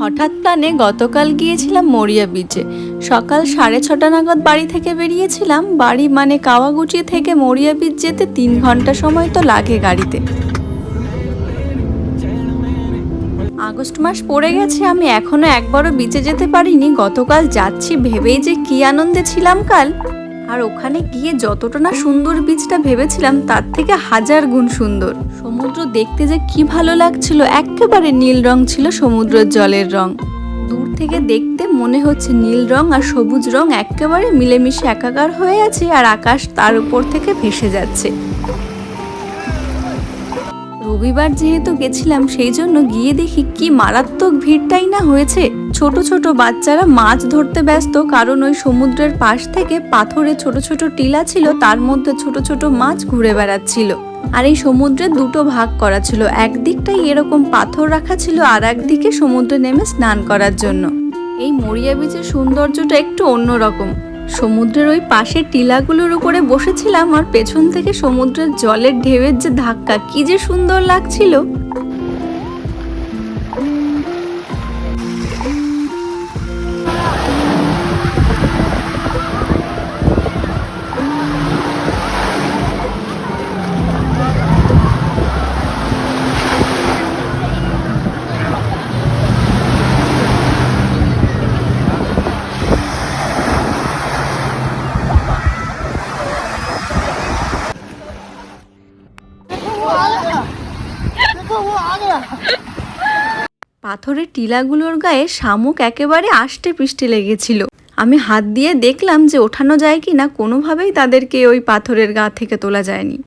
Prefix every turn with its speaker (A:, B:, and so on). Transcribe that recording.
A: হঠাৎ প্ল্যানে গতকাল গিয়েছিলাম মরিয়া বিচে সকাল সাড়ে ছটা নাগাদ বাড়ি থেকে বেরিয়েছিলাম। বাড়ি মানে কাওয়াগুচি থেকে মরিয়া বিচ যেতে তিন ঘণ্টা সময় তো লাগে গাড়িতে। আগস্ট মাস পড়ে গেছে, আমি এখনও একবারও বিচে যেতে পারিনি। গতকাল যাচ্ছি, ভেবেই যে কি আনন্দে ছিলাম কাল। আর ওখানে গিয়ে যতটা না সুন্দর বীজটা ভেবেছিলাম, তার থেকে হাজার গুণ সুন্দর। সমুদ্র দেখতে যে কি ভালো লাগছিল, একেবারে নীল রং ছিল সমুদ্রের জলের রং। দূর থেকে দেখতে মনে হচ্ছে নীল রং আর সবুজ রং একেবারে মিলেমিশে একাকার হয়ে আছে আর আকাশ তার উপর থেকে ভেসে যাচ্ছে। রবিবার যেহেতু গেছিলাম, সেই জন্য গিয়ে দেখি কি মারাত্মক ভিড়টাই না হয়েছে। ছোট ছোট বাচ্চারা মাছ ধরতে ব্যস্ত, কারণ ওই সমুদ্রের পাশ থেকে পাথরে ছোট ছোট টিলা ছিল, তার মধ্যে ছোট ছোট মাছ ঘুরে বেড়াচ্ছিল। আর এই সমুদ্রে দুটো ভাগ করা ছিল একদিকটাই এরকম পাথর রাখা ছিল, আর একদিকে সমুদ্রে নেমে স্নান করার জন্য। এই মরিয়া বীচের সৌন্দর্যটা একটু অন্যরকম। সমুদ্রের ওই পাশের টিলাগুলোর উপরে বসেছিলাম, আর পেছন থেকে সমুদ্রের জলের ঢেউয়ের যে ধাক্কা, কি যে সুন্দর লাগছিল! পাথরের টিলাগুলোর গায়ে শামুক একেবারে আষ্টে পৃষ্ঠে লেগেছিল। আমি হাত দিয়ে দেখলাম যে ওঠানো যায় কি না কোনোভাবেই তাদেরকে ওই পাথরের গা থেকে তোলা যায়নি।